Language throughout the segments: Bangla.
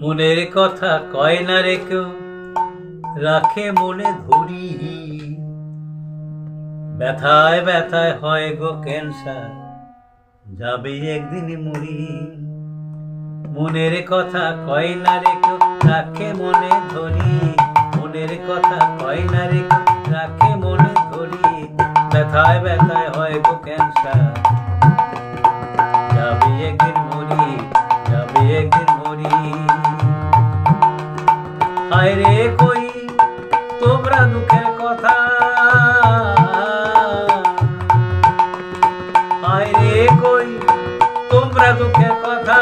মনের কথা কয় না রে কেউ? রাখে মনে ধরি। ব্যথায় ব্যথায় হয় গো ক্যান্সার, যাবে একদিন মরি মনের কথা কয় না রে কেউ? রাখে মনে ধরি। মনের কথা কয় না রে কেউ? রাখে মনে ধরি। ব্যথায় ব্যথায় হয় গো ক্যান্সার। হায় রে কই তোমরা দুঃখের কথা। হায় রে কই তোমরা দুঃখের কথা।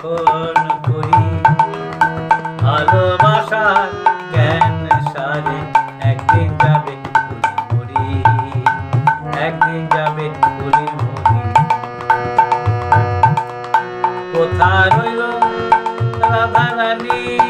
এখন করি? ভালোবাসার জ্ঞান সারে, একদিন যাবে পুরি একদিন যাবে পুরি মরি কোথা রইল রাধা রানী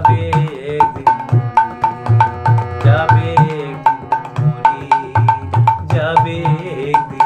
যাবে একদিন যাবে একদিন যাবে একদিন